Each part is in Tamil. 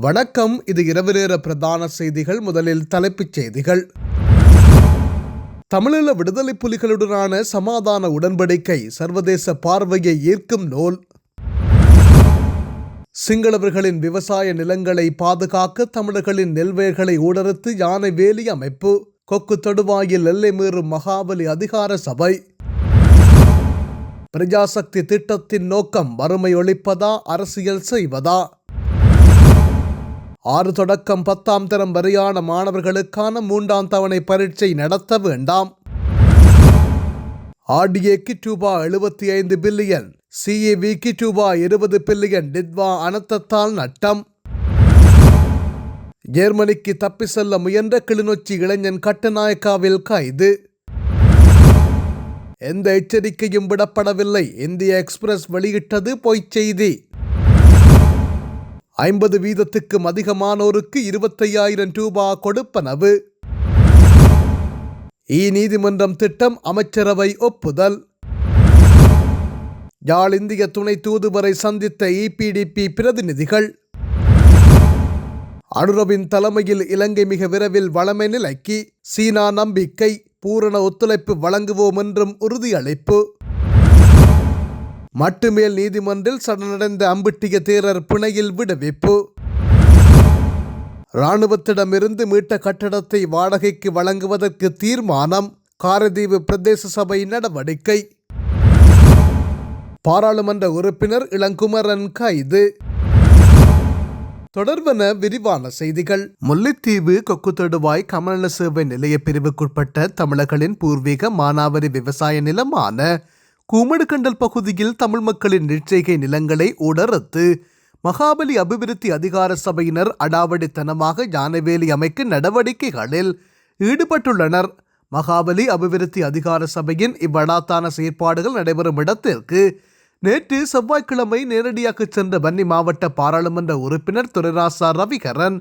வணக்கம். இது இரவு நேர பிரதான செய்திகள். முதலில் தலைப்புச் செய்திகள். தமிழீழ விடுதலை புலிகளுடனான சமாதான உடன்படிக்கை சர்வதேச பார்வையை ஈர்க்கும் நூல். சிங்களவர்களின் விவசாய நிலங்களை பாதுகாக்க தமிழர்களின் நெல்வேர்களை ஊடறுத்து யானை வேலி அமைப்பு. கொக்கு தொடுவாயில் எல்லை மீறும் மகாபலி அதிகார சபை. பிரஜாசக்தி திட்டத்தின் நோக்கம் வறுமை ஒழிப்பதா? அரசியல் செய்வதா? ஆறு தொடக்கம் பத்தாம் தரம் வரையான மாணவர்களுக்கான மூன்றாம் தவணை பரீட்சை நடத்த வேண்டாம். ஆர்டிஏக்கு ரூபா எழுபத்தி ஐந்து பில்லியன் சிஏவிக்கு ரூபா இருபது பில்லியன் டிட்வா அனத்தத்தால் நட்டம். ஜெர்மனிக்கு தப்பி செல்ல முயன்ற கிளிநொச்சி இளைஞன் கட்டுநாயக்காவில் கைது. எந்த எச்சரிக்கையும் விடப்படவில்லை. இந்திய எக்ஸ்பிரஸ் வெளியிட்டது பொய்ச் செய்தி. ஐம்பது வீதத்துக்கும் அதிகமானோருக்கு இருபத்தையாயிரம் ரூபாய் கொடுப்பனவு. இ நீதிமன்றம் திட்டம் அமைச்சரவை ஒப்புதல். யாழ் இந்திய துணை தூதுவரை சந்தித்த இபிடிபி பிரதிநிதிகள். அனுரவின் தலைமையில் இலங்கை மிக விரைவில் வளமை நிலைக்கு. சீனா நம்பிக்கை பூரண ஒத்துழைப்பு வழங்குவோம் என்றும் உறுதியளிப்பு. மட்டுமேல் நீதிமன்றில் சடனடைந்த அம்பிட்டிய தேரர் பிணையில் விடுவிப்பு. இராணுவத்திடமிருந்து மீட்ட கட்டடத்தை வாடகைக்கு வழங்குவதற்கு தீர்மானம். காரதீவு பிரதேச சபை நடவடிக்கை. பாராளுமன்ற உறுப்பினர் இளங்குமரன் கைது. தொடர்பன விரிவான செய்திகள். முல்லைத்தீவு கொக்குத்தொடுவாய் கமநல சேவை நிலைய பிரிவுக்குட்பட்ட தமிழர்களின் பூர்வீக மானாவரி விவசாய நிலமான கூமடுகண்டல் பகுதியில் தமிழ் மக்களின் நிச்சயிகை நிலங்களை உடறுத்து மகாபலி அபிவிருத்தி அதிகார சபையினர் அடாவடித்தனமாக யானைவேலி அமைக்க நடவடிக்கைகளில் ஈடுபட்டுள்ளனர். மகாபலி அபிவிருத்தி அதிகார சபையின் இவ்வடாத்தான செயற்பாடுகள் நடைபெறும் இடத்திற்கு நேற்று செவ்வாய்க்கிழமை நேரடியாக சென்ற வன்னி மாவட்ட பாராளுமன்ற உறுப்பினர் துரைராசா ரவிகரன்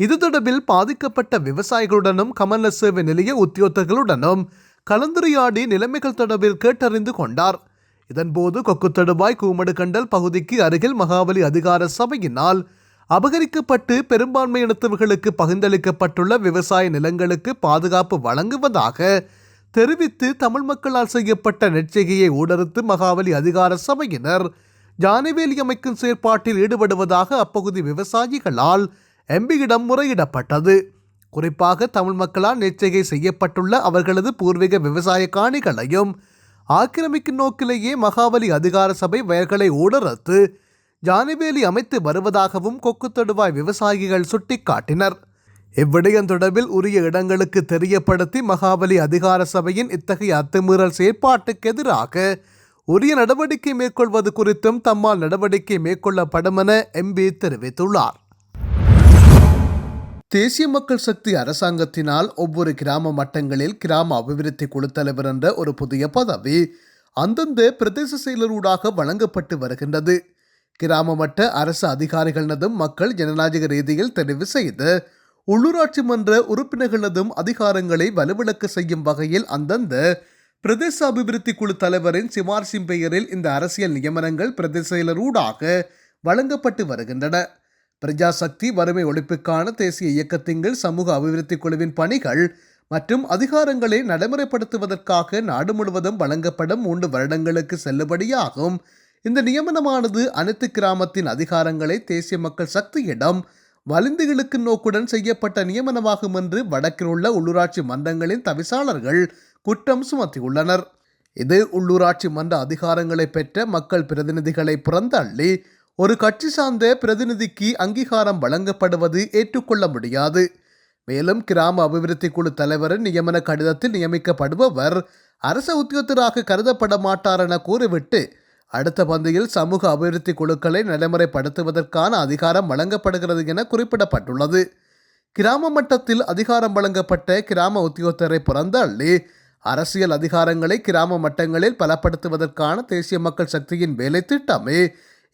இது தொடர்பில் பாதிக்கப்பட்ட விவசாயிகளுடனும் கமல சேவை நிலைய உத்தியோகர்களுடனும் கலந்துரையாடி நிலைமைகள் தொடர்பில் கேட்டறிந்து கொண்டார். இதன்போது கொக்குத்தடுவாய் கூமடுகண்டல் பகுதிக்கு அருகில் மகாபலி அதிகார சபையினால் அபகரிக்கப்பட்டு பெரும்பான்மை இனத்தவர்களுக்கு பகிர்ந்தளிக்கப்பட்டுள்ள விவசாய நிலங்களுக்கு பாதுகாப்பு வழங்குவதாக தெரிவித்து தமிழ் மக்களால் செய்யப்பட்ட நெச்சரிகையை ஊடறுத்து மகாவலி அதிகார சபையினர் ஜானவேலி அமைக்கும் செயற்பாட்டில் ஈடுபடுவதாக அப்பகுதி விவசாயிகளால் எம்பியிடம் முறையிடப்பட்டது. குறிப்பாக தமிழ் மக்களால் நெச்சரிக்கை செய்யப்பட்டுள்ள அவர்களது பூர்வீக விவசாய காணிகளையும் ஆக்கிரமிக்கும் நோக்கிலேயே மகாபலி அதிகார சபை வயல்களை ஊடறுத்து ஜானிவேலி அமைத்து வருவதாகவும் கொக்குத்தொடுவாய் விவசாயிகள் சுட்டிக்காட்டினர். இவ்விடயம் தொடர்பில் உரிய இடங்களுக்கு தெரியப்படுத்தி மகாபலி அதிகார சபையின் இத்தகைய அத்துமீறல் செயற்பாட்டுக்கு எதிராக உரிய நடவடிக்கை மேற்கொள்வது குறித்தும் தம்மால் நடவடிக்கை மேற்கொள்ளப்படும் என எம்பி தெரிவித்துள்ளார். தேசிய மக்கள் சக்தி அரசாங்கத்தினால் ஒவ்வொரு கிராம மட்டங்களில் கிராம அபிவிருத்தி குழு தலைவர் என்ற ஒரு புதிய பதவி அந்தந்த பிரதேச செயலரூடாக வழங்கப்பட்டு வருகின்றது. கிராம மட்ட அரசு அதிகாரிகளினதும் மக்கள் ஜனநாயக ரீதியில் தெரிவு செய்து உள்ளூராட்சி மன்ற உறுப்பினர்களதும் அதிகாரங்களை வலுவிளக்க செய்யும் வகையில் அந்தந்த பிரதேச அபிவிருத்தி குழு தலைவரின் சிபார்சின் பெயரில் இந்த அரசியல் நியமனங்கள் பிரதேச செயலரூடாக வழங்கப்பட்டு வருகின்றன. பிரஜாசக்தி வறுமை ஒழிப்புக்கான தேசிய இயக்கத்தின் கீழ் சமூக அபிவிருத்தி குழுவின் பணிகள் மற்றும் அதிகாரங்களை நடைமுறைப்படுத்துவதற்காக நாடு முழுவதும் வழங்கப்படும் மூன்று வருடங்களுக்கு செல்லுபடியாகும். இந்த நியமனமானது அனைத்து கிராமத்தின் அதிகாரங்களை தேசிய மக்கள் சக்தியிடம் வலிந்து இழுக்கும் நோக்குடன் செய்யப்பட்ட நியமனமாகும் என்று வடக்கில் உள்ள உள்ளூராட்சி மன்றங்களின் தவிசாளர்கள் குற்றம் சுமத்தியுள்ளனர். இது உள்ளூராட்சி மன்ற அதிகாரங்களை பெற்ற மக்கள் பிரதிநிதிகளை புறந்தள்ளி ஒரு கட்சி சார்ந்த பிரதிநிதிக்கு அங்கீகாரம் வழங்கப்படுவது ஏற்றுக்கொள்ள முடியாது. மேலும் கிராம அபிவிருத்தி குழு தலைவரின் நியமன கடிதத்தில் நியமிக்கப்படுபவர் அரச உத்தியோகத்தராக கருதப்பட மாட்டார் என கூறிவிட்டு அடுத்த பந்தியில் சமூக அபிவிருத்தி குழுக்களை நடைமுறைப்படுத்துவதற்கான அதிகாரம் வழங்கப்படுகிறது என குறிப்பிடப்பட்டுள்ளது. கிராம மட்டத்தில் அதிகாரம் வழங்கப்பட்ட கிராம உத்தியோகத்தரை புறந்தள்ளி அரசியல் அதிகாரங்களை கிராம மட்டங்களில் பலப்படுத்துவதற்கான தேசிய மக்கள் சக்தியின் வேலை திட்டமே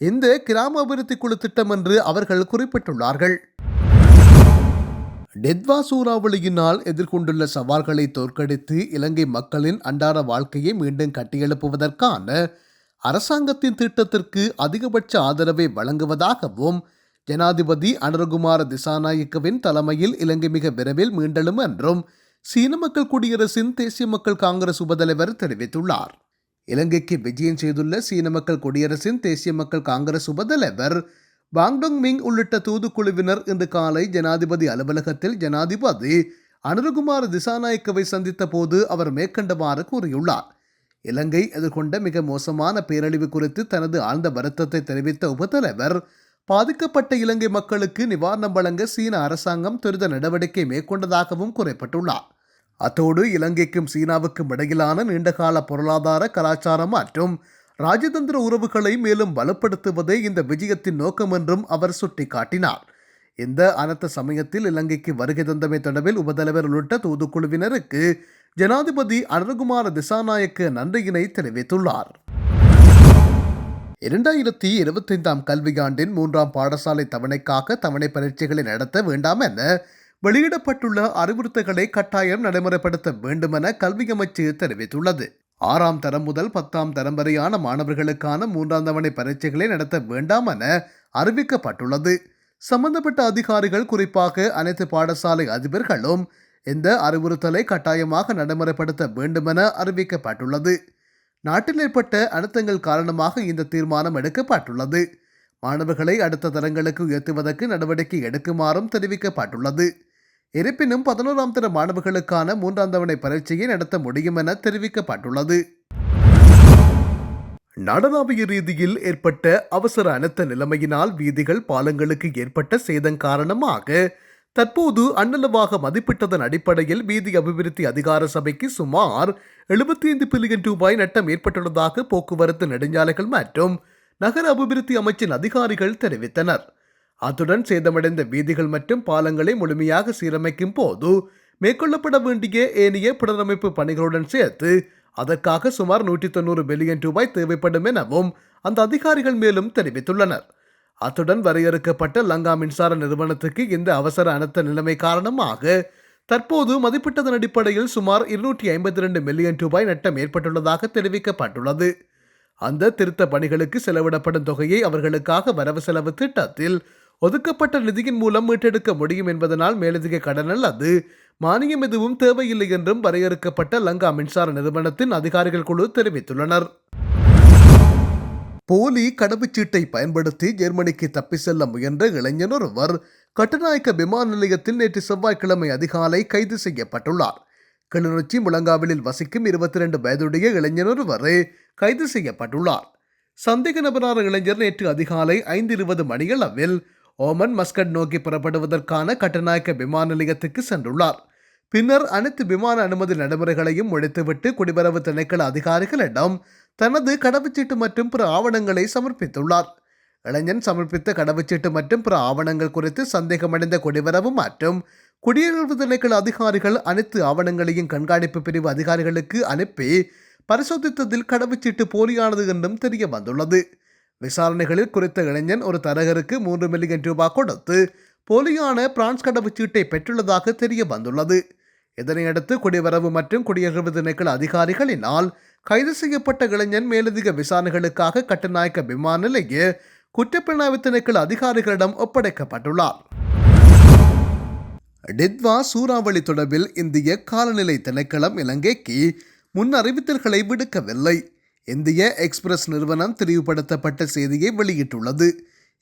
இந்த கிராம அபிவிருத்தி குழு திட்டம் என்று அவர்கள் குறிப்பிட்டுள்ளார்கள். டெத்வா சூறாவளியினால் எதிர்கொண்டுள்ள சவால்களை தோற்கடித்து இலங்கை மக்களின் அன்றாட வாழ்க்கையை மீண்டும் கட்டியெழுப்புவதற்கான அரசாங்கத்தின் திட்டத்திற்கு அதிகபட்ச ஆதரவை வழங்குவதாகவும் ஜனாதிபதி அனுரகுமார திசாநாயக்கவின் தலைமையில் இலங்கை மிக விரைவில் மீண்டெழும் என்றும் சீன மக்கள் குடியரசின் தேசிய மக்கள் காங்கிரஸ் உபதலைவர் தெரிவித்துள்ளார். இலங்கைக்கு விஜயம் செய்துள்ள சீன மக்கள் குடியரசின் தேசிய மக்கள் காங்கிரஸ் உபதலைவர் பாங்டோங் மிங் உள்ளிட்ட தூதுக்குழுவினர் இன்று காலை ஜனாதிபதி அலுவலகத்தில் ஜனாதிபதி அனுருகுமார் திசாநாயக்கவை சந்தித்த போது அவர் மேற்கண்டவாறு கூறியுள்ளார். இலங்கை எதிர்கொண்ட மிக மோசமான பேரழிவு குறித்து தனது ஆழ்ந்த வருத்தத்தை தெரிவித்த உபதலைவர் பாதிக்கப்பட்ட இலங்கை மக்களுக்கு நிவாரணம் வழங்க சீன அரசாங்கம் துரித நடவடிக்கை மேற்கொண்டதாகவும் குறிப்பிட்டுள்ளார். அத்தோடு இலங்கைக்கும் சீனாவுக்கும் இடையிலான நீண்டகால பொருளாதார கலாச்சாரம் மற்றும் ராஜதந்திர உறவுகளை மேலும் வலுப்படுத்துவதே இந்த விஜயத்தின் நோக்கம் என்றும் அவர் சுட்டிக்காட்டினார். இந்த அனர்த்த சமயத்தில் இலங்கைக்கு வருகை தந்தமை தொடர்பில் உபதலைவர் உள்ளிட்ட தூதுக்குழுவினருக்கு ஜனாதிபதி அனுகுமார திசாநாயக்க நன்றியினை தெரிவித்துள்ளார். இரண்டாயிரத்தி இருபத்தைந்தாம் கல்வியாண்டின் மூன்றாம் பாடசாலை தவணைக்காக தவணை பரீட்சைகளை நடத்த வேண்டாம் என வெளியிடப்பட்டுள்ள அறிவுறுத்தல்களை கட்டாயம் நடைமுறைப்படுத்த வேண்டுமென கல்வி அமைச்சு தெரிவித்துள்ளது. ஆறாம் தரம் முதல் பத்தாம் தரம் வரையான மாணவர்களுக்கான மூன்றாம் தவணை பரீட்சைகளை நடத்த வேண்டாம் என அறிவிக்கப்பட்டுள்ளது. சம்பந்தப்பட்ட அதிகாரிகள் குறிப்பாக அனைத்து பாடசாலை அதிபர்களும் இந்த அறிவுறுத்தலை கட்டாயமாக நடைமுறைப்படுத்த வேண்டுமென அறிவிக்கப்பட்டுள்ளது. நாட்டில் ஏற்பட்ட அழுத்தங்கள் காரணமாக இந்த தீர்மானம் எடுக்கப்பட்டுள்ளது. மாணவர்களை அடுத்த தரங்களுக்கு உயர்த்துவதற்கு நடவடிக்கை எடுக்குமாறும் தெரிவிக்கப்பட்டுள்ளது. இருப்பினும் பதினோராம் தர மாணவர்களுக்கான மூன்றாம் தவணை பரீட்சையை நடத்த முடியும் என தெரிவிக்கப்பட்டுள்ளது. நடனாவிய ரீதியில் ஏற்பட்ட அவசர அனர்த்த நிலைமையினால் வீதிகள் பாலங்களுக்கு ஏற்பட்ட சேதம் காரணமாக தற்போது அன்னளவாக மதிப்பிட்டதன் அடிப்படையில் வீதி அபிவிருத்தி அதிகார சபைக்கு சுமார் எழுபத்தி ஐந்து பில்லியன் ரூபாய் நட்டம் ஏற்பட்டுள்ளதாக போக்குவரத்து நெடுஞ்சாலைகள் மற்றும் நகர அபிவிருத்தி அமைச்சின் அதிகாரிகள் தெரிவித்தனர். அத்துடன் சேதமடைந்த வீதிகள் மற்றும் பாலங்களை முழுமையாக சீரமைக்கும் போது மேற்கொள்ளப்பட வேண்டிய ஏனைய புனரமைப்பு பணிகளுடன் சேர்த்து அதற்காக சுமார் நூற்றி தொண்ணூறு பில்லியன் ரூபாய் தேவைப்படும் எனவும் அந்த அதிகாரிகள் மேலும் தெரிவித்துள்ளனர். அத்துடன் வரையறுக்கப்பட்ட லங்கா மின்சார நிறுவனத்துக்கு இந்த அவசர அனர்த்த நிலைமை காரணமாக தற்போது மதிப்பிட்டதன் அடிப்படையில் சுமார் இருநூற்றி ஐம்பத்தி ரெண்டு மில்லியன் ரூபாய் நட்டம் ஏற்பட்டுள்ளதாக தெரிவிக்கப்பட்டுள்ளது. அந்த திருத்த பணிகளுக்கு செலவிடப்படும் தொகையை அவர்களுக்காக வரவு செலவு திட்டத்தில் ஒதுக்கப்பட்ட நிதியின் மூலம் மீட்டெடுக்க முடியும் என்பதனால் மேலதிக கடன் அல்லது மானியம் எதுவும் தேவையில்லை என்றும் வரையறுக்கப்பட்ட லங்கா மின்சார நிறுவனத்தின் அதிகாரிகள் குழு தெரிவித்துள்ளனர். போலி கடவுச்சீட்டை பயன்படுத்தி ஜெர்மனிக்கு தப்பி செல்ல முயன்ற இளைஞர் ஒருவர் கட்டுநாயக்க விமான நிலையத்தில் நேற்று செவ்வாய்க்கிழமை அதிகாலை கைது செய்யப்பட்டுள்ளார். கிளிநொச்சி முழங்காவிலில் வசிக்கும் இருபத்தி ரெண்டு வயதுடைய இளைஞர் ஒருவர் கைது செய்யப்பட்டுள்ளார். சந்தேக நபரான இளைஞர் நேற்று அதிகாலை ஐந்து இருபது மணியளவில் ஓமன் மஸ்கட் நோக்கி புறப்படுவதற்கான கட்டநாயக்க விமான நிலையத்துக்கு சென்றுள்ளார். பின்னர் அனைத்து விமான அனுமதி நடைமுறைகளையும் முடித்துவிட்டு குடிவரவு திணைக்கள அதிகாரிகளிடம் தனது கடவுச்சீட்டு மற்றும் பிற ஆவணங்களை சமர்ப்பித்துள்ளார். இளைஞன் சமர்ப்பித்த கடவுச்சீட்டு மற்றும் பிற ஆவணங்கள் குறித்து சந்தேகமடைந்த குடிவரவு மற்றும் குடியுறவு திணைக்கள அதிகாரிகள் அனைத்து ஆவணங்களையும் கண்காணிப்பு பிரிவு அதிகாரிகளுக்கு அனுப்பி பரிசோதித்ததில் கடவுச்சீட்டு போலியானது என்றும் தெரிய வந்துள்ளது விசாரணைகளில் குறித்த இளைஞன் ஒரு தரகருக்கு மூன்று மில்லியன் ரூபாய் கொடுத்து போலியான பிரான்ஸ் கடவுச்சீட்டை பெற்றுள்ளதாக தெரிய வந்துள்ளது. இதனையடுத்து குடிவரவு மற்றும் குடியகழ்வு திணைக்கள அதிகாரிகளினால் கைது செய்யப்பட்ட இளைஞன் மேலதிக விசாரணைகளுக்காக கட்டுநாயக்க விமான நிலைய குற்றப்பிரணாய்வு திணைக்கள அதிகாரிகளிடம் ஒப்படைக்கப்பட்டுள்ளார். டித்வா சூறாவளி தொடர்பில் இந்திய காலநிலை திணைக்களம் இலங்கைக்கு முன் அறிவித்தல்களை விடுக்கவில்லை. இந்திய எக்ஸ்பிரஸ் நிறுவனம் தெளிவுபடுத்தப்பட்ட செய்தியை வெளியிட்டுள்ளது.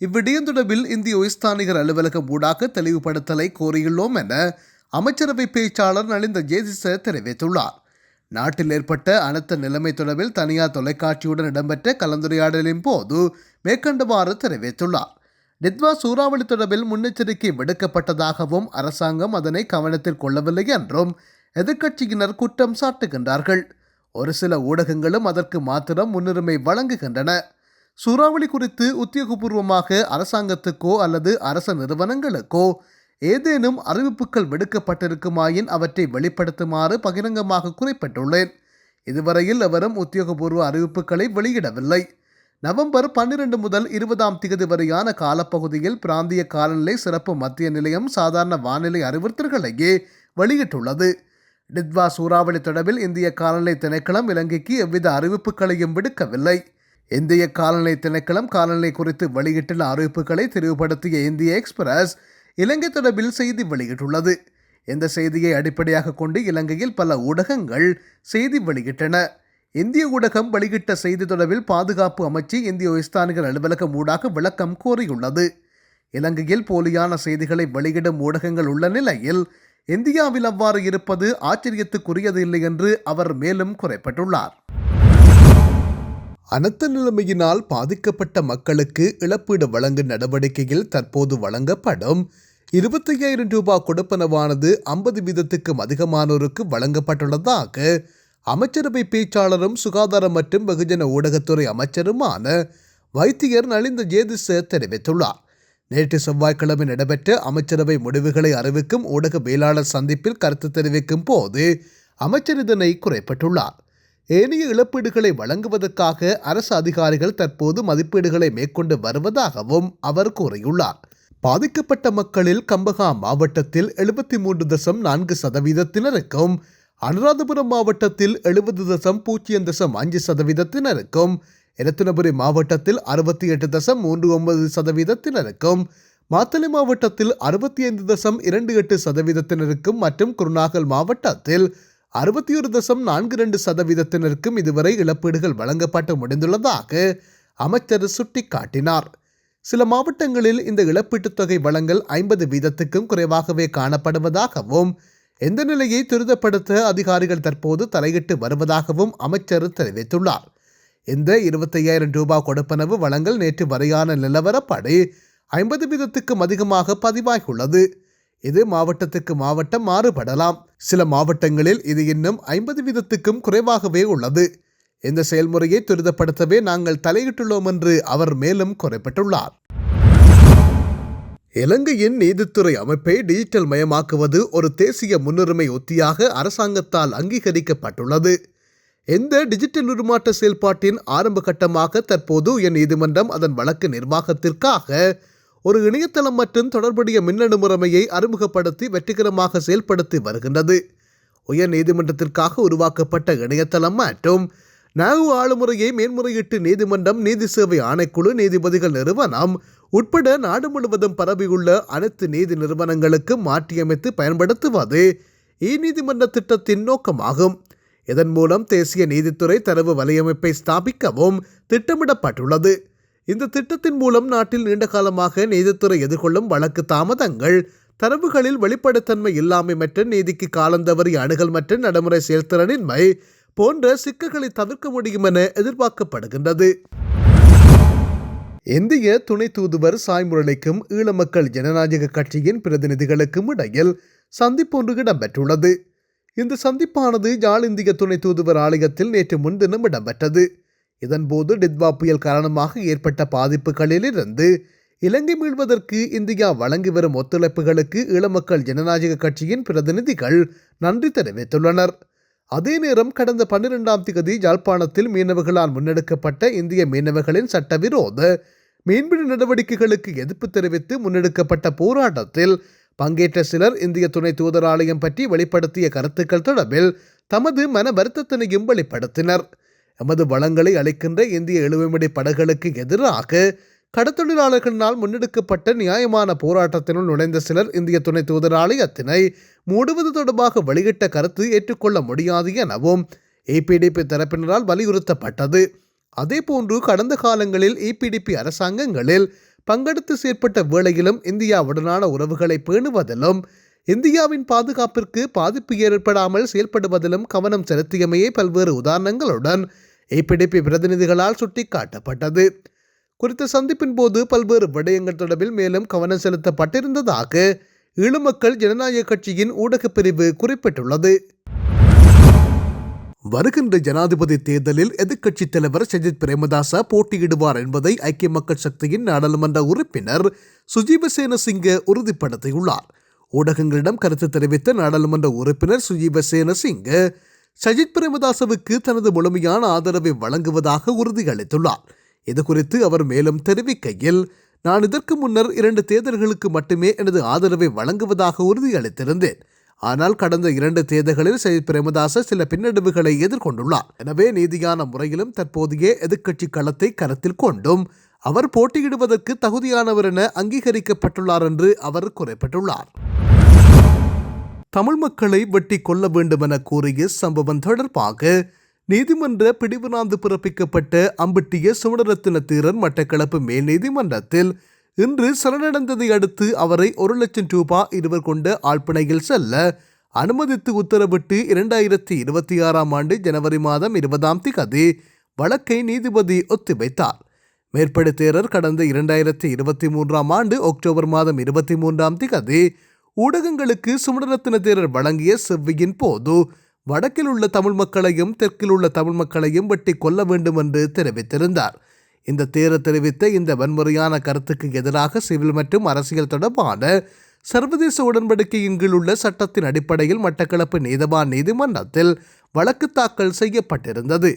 இவ்விடயம் தொடர்பில் இந்திய உயர்ஸ்தானிகர் அலுவலகம் ஊடாக தெளிவுபடுத்தலை கோரியுள்ளோம் என அமைச்சரவை பேச்சாளர் நலிந்த ஜேசிச தெரிவித்துள்ளார். நாட்டில் ஏற்பட்ட அனர்த்த நிலைமை தொடர்பில் தனியார் தொலைக்காட்சியுடன் இடம்பெற்ற கலந்துரையாடலின் போது மேற்கண்டவாறு தெரிவித்துள்ளார். நித்வா சூறாவளி தொடர்பில் முன்னெச்சரிக்கை விடுக்கப்பட்டதாகவும் அரசாங்கம் அதனை கவனத்தில் கொள்ளவில்லை என்றும் எதிர்க்கட்சியினர் குற்றம் சாட்டுகின்றார்கள். ஒரு சில ஊடகங்களும் அதற்கு மாத்திரம் முன்னுரிமை வழங்குகின்றன. சூறாவளி குறித்து உத்தியோகபூர்வமாக அரசாங்கத்துக்கோ அல்லது அரச நிறுவனங்களுக்கோ ஏதேனும் அறிவிப்புகள் விடுக்கப்பட்டிருக்குமாயின் அவற்றை வெளிப்படுத்துமாறு பகிரங்கமாக குறிப்பிட்டுள்ளேன். இதுவரையில் அவரும் உத்தியோகபூர்வ அறிவிப்புகளை வெளியிடவில்லை. நவம்பர் பன்னிரண்டு முதல் இருபதாம் தேதி வரையான காலப்பகுதியில் பிராந்திய காலநிலை சிறப்பு மத்திய நிலையம் சாதாரண வானிலை அறிவுறுத்தல்களையே வெளியிட்டுள்ளது. டித்வா சூறாவளி தொடர்பில் இந்திய காலநிலை திணைக்களம் இலங்கைக்கு எவ்வித அறிவிப்புகளையும் விடுக்கவில்லை. இந்திய காலநிலை திணைக்களம் காலநிலை குறித்து வெளியிட்டுள்ள அறிவிப்புகளை தெளிவுபடுத்திய இந்திய எக்ஸ்பிரஸ் இலங்கை தொடர்பில் செய்தி வெளியிட்டுள்ளது. இந்த செய்தியை அடிப்படையாக கொண்டு இலங்கையில் பல ஊடகங்கள் செய்தி வெளியிட்டன. இந்திய ஊடகம் வெளியிட்ட செய்தி தொடர்பில் பாதுகாப்பு அமைச்சு இந்திய உயர்ஸ்தானிகள் அலுவலகம் ஊடாக விளக்கம் கோரியுள்ளது. இலங்கையில் போலியான செய்திகளை வெளியிடும் ஊடகங்கள் உள்ள நிலையில் இந்தியாவில் அவ்வாறு இருப்பது ஆச்சரியத்துக்குரியது இல்லை என்று அவர் மேலும் குறைப்பட்டுள்ளார். அனர்த்த நிலைமையினால் பாதிக்கப்பட்ட மக்களுக்கு இழப்பீடு வழங்கும் நடவடிக்கையில் தற்போது வழங்கப்படும். இருபத்தையாயிரம் ரூபாய் கொடுப்பனவானது ஐம்பது வீதத்துக்கும் அதிகமானோருக்கு வழங்கப்பட்டுள்ளதாக அமைச்சரவை பேச்சாளரும் சுகாதாரம் மற்றும் வெகுஜன ஊடகத்துறை அமைச்சருமான வைத்தியர் நலிந்த ஜேதிச தெரிவித்துள்ளார். நேற்று செவ்வாய்க்கிழமை நடைபெற்ற அமைச்சரவை முடிவுகளை அறிவிக்கும் ஊடக மேலாளர் சந்திப்பில் கருத்து தெரிவிக்கும் போது அமைச்சர் இதனை குறைப்பட்டுள்ளார். ஏனைய இழப்பீடுகளை வழங்குவதற்காக அரசு அதிகாரிகள் தற்போது மதிப்பீடுகளை மேற்கொண்டு வருவதாகவும் அவர் கூறியுள்ளார். பாதிக்கப்பட்ட மக்களில் கம்பகா மாவட்டத்தில் எழுபத்தி மூன்று தசம் நான்கு சதவீதத்தினருக்கும் அனுராதபுரம் மாவட்டத்தில் எழுபது தசம் பூஜ்ஜியம் தசம் அஞ்சு சதவீதத்தினருக்கும் இரத்தினபுரி மாவட்டத்தில் அறுபத்தி எட்டு தசம் மூன்று ஒன்பது சதவீதத்தினருக்கும் மாத்தளை மாவட்டத்தில் அறுபத்தி ஐந்து தசம் இரண்டு எட்டு சதவீதத்தினருக்கும் மற்றும் குருநாகல் மாவட்டத்தில் அறுபத்தி ஒரு தசம் நான்கு ரெண்டு சதவீதத்தினருக்கும் இதுவரை இழப்பீடுகள் வழங்கப்பட்டு முடிந்துள்ளதாக அமைச்சர் சுட்டிக்காட்டினார். சில மாவட்டங்களில் இந்த இழப்பீட்டுத் தொகை வழங்கல் ஐம்பது வீதத்துக்கும் குறைவாகவே காணப்படுவதாகவும் எந்த நிலையை துரிதப்படுத்த அதிகாரிகள் தற்போது தலையிட்டு வருவதாகவும் அமைச்சர் தெரிவித்துள்ளார். இந்த இருபத்தையாயிரம் ரூபாய் கொடுப்பனவு வழங்கல் நேற்று வரையான நிலவரப்படி ஐம்பது வீதத்துக்கும் அதிகமாக பதிவாகியுள்ளது. இது மாவட்டத்துக்கு மாவட்டம் மாறுபடலாம். சில மாவட்டங்களில் இது இன்னும் ஐம்பது வீதத்துக்கும் குறைவாகவே உள்ளது. இந்த செயல்முறையை துரிதப்படுத்தவே நாங்கள் தலையிட்டுள்ளோம் என்று அவர் மேலும் குறிப்பிட்டுள்ளார். இலங்கையின் நீதித்துறை அமைப்பை டிஜிட்டல் மயமாக்குவது ஒரு தேசிய முன்னுரிமை உத்தியாக அரசாங்கத்தால் அங்கீகரிக்கப்பட்டுள்ளது. எந்த டிஜிட்டல் உருமாற்ற செயல்பாட்டின் ஆரம்ப கட்டமாக தற்போது உயர் நீதிமன்றம் அதன் வழக்கு நிர்வாகத்திற்காக ஒரு இணையதளம் மற்றும் தொடர்புடைய மின்னணு முறைமையை அறிமுகப்படுத்தி வெற்றிகரமாக செயல்படுத்தி வருகின்றது. உயர் நீதிமன்றத்திற்காக உருவாக்கப்பட்ட இணையதளம் மற்றும் நாகு ஆளுமுறையை மேன்முறையீட்டு நீதிமன்றம் நீதி சேவை ஆணைக்குழு நீதிபதிகள் நிறுவனம் உட்பட நாடு முழுவதும் பரவியுள்ள அனைத்து நீதி நிறுவனங்களுக்கு மாற்றியமைத்து பயன்படுத்துவது இ நீதிமன்ற திட்டத்தின் நோக்கமாகும். இதன் மூலம் தேசிய நீதித்துறை தரவு வலையமைப்பை ஸ்தாபிக்கவும் திட்டமிடப்பட்டுள்ளது. இந்த திட்டத்தின் மூலம் நாட்டில் நீண்ட காலமாக நீதித்துறை எதிர்கொள்ளும் வழக்கு தாமதங்கள் தரவுகளில் வெளிப்படைத்தன்மை இல்லாமை மற்றும் நீதிக்கு காலந்தவறி அணுகல் மற்றும் நடைமுறை செயல்திறனின்மை போன்ற சிக்கல்களை தவிர்க்க முடியும் என எதிர்பார்க்கப்படுகின்றது. இந்திய துணை தூதுவர் சாய் முரளிக்கும் ஈழ மக்கள் ஜனநாயக கட்சியின் பிரதிநிதிகளுக்கும் இடையில் சந்திப்பு ஒன்று இடம்பெற்றுள்ளது. இந்த சந்திப்பானது யாழ் இந்திய துணை தூதுவர் ஆலயத்தில் நேற்று முன்தினம் இடம்பெற்றது. இதன்போது டித்வா புயல் காரணமாக ஏற்பட்ட பாதிப்புகளிலிருந்து இலங்கை மீள்வதற்கு இந்தியா வழங்கி வரும் ஒத்துழைப்புகளுக்கு ஈழமக்கள் ஜனநாயக கட்சியின் பிரதிநிதிகள் நன்றி தெரிவித்துள்ளனர். அதே நேரம் கடந்த பன்னிரெண்டாம் தேதி யாழ்ப்பாணத்தில் மீனவர்களால் முன்னெடுக்கப்பட்ட இந்திய மீனவர்களின் சட்டவிரோத மீன்பிடி நடவடிக்கைகளுக்கு எதிர்ப்பு தெரிவித்து முன்னெடுக்கப்பட்ட போராட்டத்தில் பங்கேற்ற சிலர் இந்திய துணை தூதராலயம் பற்றி வெளிப்படுத்திய கருத்துக்கள் தொடர்பில் தமது மன வருத்தத்தினையும் வெளிப்படுத்தினர் எமது வளங்களை அளிக்கின்ற இந்திய இழுவைமடி படகுகளுக்கு எதிராக கடத்தொழிலாளர்களினால் முன்னெடுக்கப்பட்ட நியாயமான போராட்டத்தினுள் நுழைந்த சிலர் இந்திய துணை தூதராலயத்தினை மூடுவது தொடர்பாக வெளியிட்ட கருத்து ஏற்றுக்கொள்ள முடியாது எனவும் ஏபிடிபி தரப்பினரால் வலியுறுத்தப்பட்டது. அதேபோன்று கடந்த காலங்களில் ஏபிடிபி அரசாங்கங்களில் பங்கெடுத்து செயற்பட்ட வேளையிலும் இந்தியாவுடனான உறவுகளை பேணுவதிலும் இந்தியாவின் பாதுகாப்பிற்கு பாதிப்பு ஏற்படாமல் செயல்படுவதிலும் கவனம் செலுத்தியமையே பல்வேறு உதாரணங்களுடன் ஏபிடிபி பிரதிநிதிகளால் சுட்டிக்காட்டப்பட்டது. குறித்த சந்திப்பின் போது பல்வேறு விடயங்கள் தொடர்பில் மேலும் கவனம் செலுத்தப்பட்டிருந்ததாக ஈழமக்கள் ஜனநாயக கட்சியின் ஊடகப் பிரிவு குறிப்பிட்டுள்ளது. வருகின்ற ஜனாதிபதி தேர்தலில் எதிர்க்கட்சித் தலைவர் சஜித் பிரேமதாச போட்டியிடுவார் என்பதை ஐக்கிய மக்கள் சக்தியின் நாடாளுமன்ற உறுப்பினர் சுஜீவசேன சிங்க உறுதிப்படுத்தியுள்ளார். ஊடகங்களிடம் கருத்து தெரிவித்த நாடாளுமன்ற உறுப்பினர் சுஜீவசேன சிங்க சஜித் பிரேமதாசவுக்கு தனது முழுமையான ஆதரவை வழங்குவதாக உறுதியளித்துள்ளார். இது குறித்து அவர் மேலும் தெரிவிக்கையில் நான் இதற்கு முன்னர் இரண்டு தேர்தல்களுக்கு மட்டுமே எனது ஆதரவை வழங்குவதாக உறுதியளித்திருந்தேன். ஆனால் கடந்த இரண்டு தேர்தல்களில் சஜித் பிரேமதாச சில பின்னடைவுகளை எதிர்கொண்டுள்ளார். எனவே நீதியான முறையிலும் தற்போதைய எதிர்க்கட்சி களத்தை கருத்தில் கொண்டும் அவர் போட்டியிடுவதற்கு தகுதியானவர் என அங்கீகரிக்கப்பட்டுள்ளார் என்று அவர் குறிப்பிட்டுள்ளார். தமிழ் மக்களை வெட்டி கொள்ள வேண்டும் என கூறிய சம்பவம் தொடர்பாக நீதிமன்ற பிடிவுநாந்து பிறப்பிக்கப்பட்ட அம்பட்டிய சுவனரத்தின தீரன் மட்டக்களப்பு மேல் நீதிமன்றத்தில் இன்று சரணடைந்ததை அடுத்து அவரை ஒரு லட்சம் ரூபாய் இருவர் கொண்ட ஆழ்பிணையில் செல்ல அனுமதித்து உத்தரவிட்டு இரண்டாயிரத்தி இருபத்தி ஆறாம் ஆண்டு ஜனவரி மாதம் இருபதாம் திகதி வழக்கை நீதிபதி ஒத்திவைத்தார். மேற்படி தேரர் கடந்த இரண்டாயிரத்தி இருபத்தி மூன்றாம் ஆண்டு அக்டோபர் மாதம் இருபத்தி மூன்றாம் திகதி ஊடகங்களுக்கு சுமணரத்தின தேரர் வழங்கிய செவ்வியின் போது வடக்கில் உள்ள தமிழ் மக்களையும் தெற்கில் உள்ள தமிழ் மக்களையும் வெட்டி கொல்ல வேண்டும் என்று தெரிவித்திருந்தார். இந்த தேர தெரிவித்த இந்த வன்முறையான கருத்துக்கு எதிராக சிவில் மற்றும் அரசியல் தொடர்பான சர்வதேச உடன்படிக்கையின் கீழ் உள்ள சட்டத்தின் அடிப்படையில் மட்டக்களப்பு நீதவான் நீதிமன்றத்தில் வழக்கு தாக்கல் செய்யப்பட்டிருந்தது.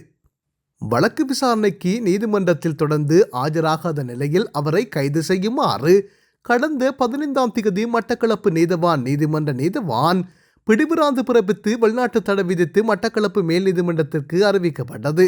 வழக்கு விசாரணைக்கு நீதிமன்றத்தில் தொடர்ந்து ஆஜராகாத நிலையில் அவரை கைது செய்யுமாறு கடந்த பதினைந்தாம் தேதி மட்டக்களப்பு நீதவான் நீதிமன்ற நீதவான் பிடிபிராந்து பிறப்பித்து வெளிநாட்டு தடை விதித்து மட்டக்களப்பு மேல் நீதிமன்றத்திற்கு அறிவிக்கப்பட்டது.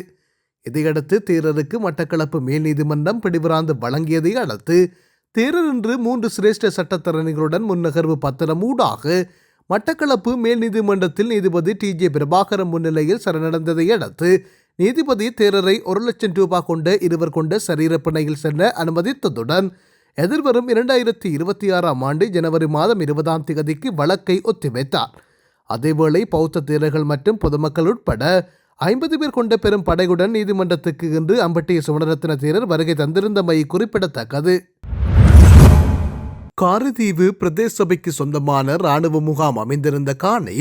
இதையடுத்து தேரருக்கு மட்டக்களப்பு மேல் நீதிமன்றம் பிடிபிராந்து வழங்கியதை அடுத்து தேரர் இன்று மூன்று சிரேஷ்ட சட்டத்தரணிகளுடன் முன்னகர்வு பத்திரம் ஊடாக மட்டக்களப்பு மேல் நீதிமன்றத்தில் நீதிபதி டி. ஜே. பிரபாகரன் முன்னிலையில் சரணடைந்ததை அடுத்து நீதிபதி தேரரை ஒரு லட்சம் ரூபாய் கொண்ட இருவர் கொண்ட சரீரப்பணையில் செல்ல அனுமதித்ததுடன் எதிர்வரும் இரண்டாயிரத்தி இருபத்தி ஆறாம் ஆண்டு ஜனவரி மாதம் இருபதாம் தேதிக்கு வழக்கை ஒத்திவைத்தார். அதேவேளை பௌத்த தேரர்கள் மற்றும் பொதுமக்கள் உட்பட ஐம்பது பேர் கொண்ட பெரும் படையுடன் நீதிமன்றத்துக்கு இன்று அம்பட்டிய சுமணரத்ன தேரர் வருகை தந்திருந்தமை குறிப்பிடத்தக்கது. காரதீவு பிரதேச சபைக்கு சொந்தமான இராணுவ முகாம் அமைந்திருந்த காணி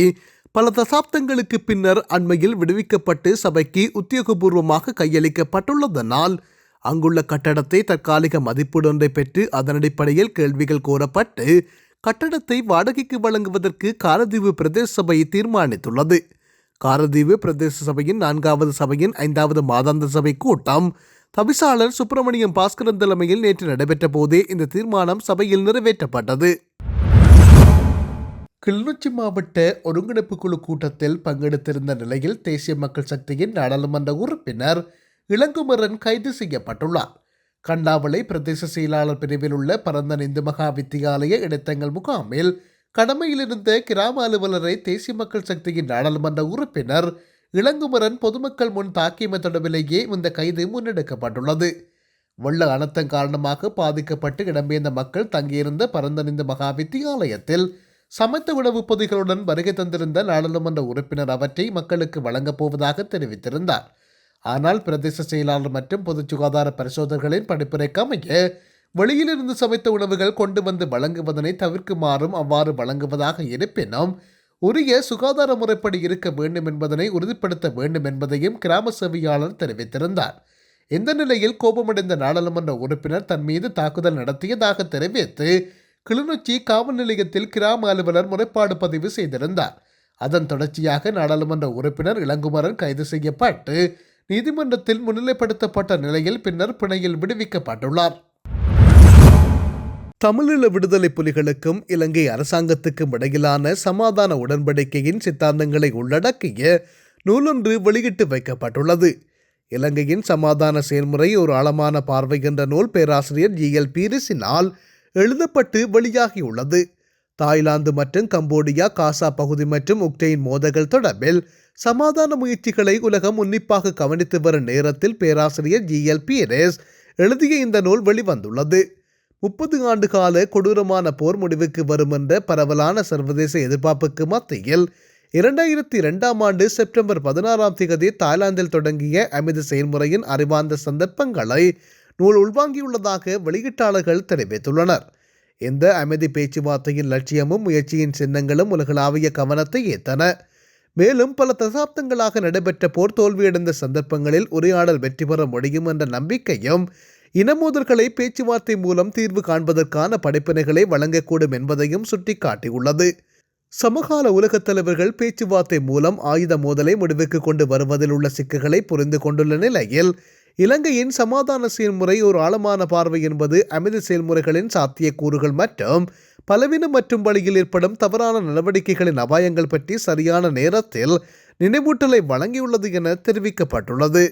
பல தசாப்தங்களுக்கு பின்னர் அண்மையில் விடுவிக்கப்பட்டு சபைக்கு உத்தியோகபூர்வமாக கையளிக்கப்பட்டுள்ளதனால் அங்குள்ள கட்டடத்தை தற்காலிக மதிப்பீடொன்றை பெற்று அதன் அடிப்படையில் கேள்விகள் கோரப்பட்டு கட்டடத்தை வாடகைக்கு வழங்குவதற்கு காரதீவு பிரதேச சபை தீர்மானித்துள்ளது. காரதீவு பிரதேச சபையின் நான்காவது சபையின் ஐந்தாவது மாதாந்த சபை கூட்டம். தவிசாளர் சுப்பிரமணியம் பாஸ்கரன் தலைமையில் நேற்று நடைபெற்ற போதே இந்த தீர்மானம் சபையில் நிறைவேற்றப்பட்டது. கிளிநொச்சி மாவட்ட ஒருங்கிணைப்பு குழு கூட்டத்தில் பங்கெடுத்திருந்த நிலையில் தேசிய மக்கள் சக்தியின் நாடாளுமன்ற உறுப்பினர் இளங்குமரன் கைது செய்யப்பட்டுள்ளார். கண்டாவளை பிரதேச செயலாளர் பிரிவில் உள்ள பரந்தன் இந்து மகா வித்தியாலய இடைத்தங்கள் முகாமில் கடமையிலிருந்த கிராம அலுவலரை தேசிய மக்கள் சக்தியின் நாடாளுமன்ற உறுப்பினர் இளங்குமரன் பொதுமக்கள் முன் தாக்கியமை தொடர்பிலேயே இந்த கைது முன்னெடுக்கப்பட்டுள்ளது. வெள்ள அனர்த்தம் காரணமாக பாதிக்கப்பட்டு இடம்பெயர்ந்த மக்கள் தங்கியிருந்த பரந்தனிந்த மகா வித்தியாலயத்தில் சமைத்த உணவுப் பொதிகளுடன் வருகை தந்திருந்த நாடாளுமன்ற உறுப்பினர் அவற்றை மக்களுக்கு வழங்கப் போவதாக தெரிவித்திருந்தார். ஆனால் பிரதேச செயலாளர் மற்றும் பொது சுகாதார பரிசோதகர்களின் படிப்புரைக்கு அமைய வெளியிலிருந்து சமைத்த உணவுகள் கொண்டு வந்து வழங்குவதனை தவிர்க்குமாறும் அவ்வாறு வழங்குவதாக இருப்பினும் உரிய சுகாதார முறைப்படி இருக்க வேண்டும் என்பதனை உறுதிப்படுத்த வேண்டும் என்பதையும் கிராம சேவையாளர் தெரிவித்திருந்தார். இந்த நிலையில் கோபமடைந்த நாடாளுமன்ற உறுப்பினர் தன் மீது தாக்குதல் நடத்தியதாக தெரிவித்து கிளிநொச்சி காவல் நிலையத்தில் கிராம அலுவலர் முறைப்பாடு பதிவு செய்திருந்தார். அதன் தொடர்ச்சியாக நாடாளுமன்ற உறுப்பினர் இளங்குமரன் கைது செய்யப்பட்டு நீதிமன்றத்தில் முன்னிலைப்படுத்தப்பட்ட நிலையில் பின்னர் பிணையில் விடுவிக்கப்பட்டுள்ளார். தமிழீழ விடுதலை புலிகளுக்கும் இலங்கை அரசாங்கத்துக்கும் இடையிலான சமாதான உடன்படிக்கையின் சித்தாந்தங்களை உள்ளடக்கிய நூலொன்று வெளியிட்டு வைக்கப்பட்டுள்ளது. இலங்கையின் சமாதான செயல்முறை ஒரு ஆழமான பார்வை என்ற நூல் பேராசிரியர் ஜி. எல். பீரிஸினால் எழுதப்பட்டு வெளியாகியுள்ளது. தாய்லாந்து மற்றும் கம்போடியா காசா பகுதி மற்றும் உக்ரைன் மோதல்கள் தொடர்பில் சமாதான முயற்சிகளை உலகம் உன்னிப்பாக கவனித்து வரும் நேரத்தில் பேராசிரியர் ஜி. எல். பீரேஸ் எழுதிய இந்த நூல் வெளிவந்துள்ளது. முப்பது ஆண்டு கால கொடூரமான போர் முடிவுக்கு வரும் என்ற பரவலான சர்வதேச எதிர்பார்ப்புக்கு மத்தியில் இரண்டாயிரத்தி இரண்டாம் ஆண்டு செப்டம்பர் பதினாறாம் திகதி தாய்லாந்தில் தொடங்கிய அமைதி செயல்முறையின் அறிவார்ந்த சந்தர்ப்பங்களை நூல் உள்வாங்கியுள்ளதாக வெளியீட்டாளர்கள் தெரிவித்துள்ளனர். இந்த அமைதி பேச்சுவார்த்தையின் லட்சியமும் முயற்சியின் சின்னங்களும் உலகளாவிய கவனத்தை ஈர்த்தன. மேலும் பல தசாப்தங்களாக நடைபெற்ற போர் தோல்வியடைந்த சந்தர்ப்பங்களில் உரையாடல் வெற்றி பெற முடியும் என்ற நம்பிக்கையும் இனமோதல்களை பேச்சுவார்த்தை மூலம் தீர்வு காண்பதற்கான படைப்பினைகளை வழங்கக்கூடும் என்பதையும் சுட்டிக்காட்டியுள்ளது. சமகால உலகத் தலைவர்கள் பேச்சுவார்த்தை மூலம் ஆயுத மோதலை முடிவுக்கு கொண்டு வருவதில் உள்ள சிக்கல்களை புரிந்து கொண்டுள்ள நிலையில் இலங்கையின் சமாதான செயல்முறை ஒரு ஆழமான பார்வை என்பது அமைதி செயல்முறைகளின் சாத்தியக்கூறுகள் மற்றும் பலவீனம் மற்றும் வழியில் ஏற்படும் தவறான நடவடிக்கைகளின் அபாயங்கள் பற்றி சரியான நேரத்தில் நினைவூட்டலை வழங்கியுள்ளது என தெரிவிக்கப்பட்டுள்ளது.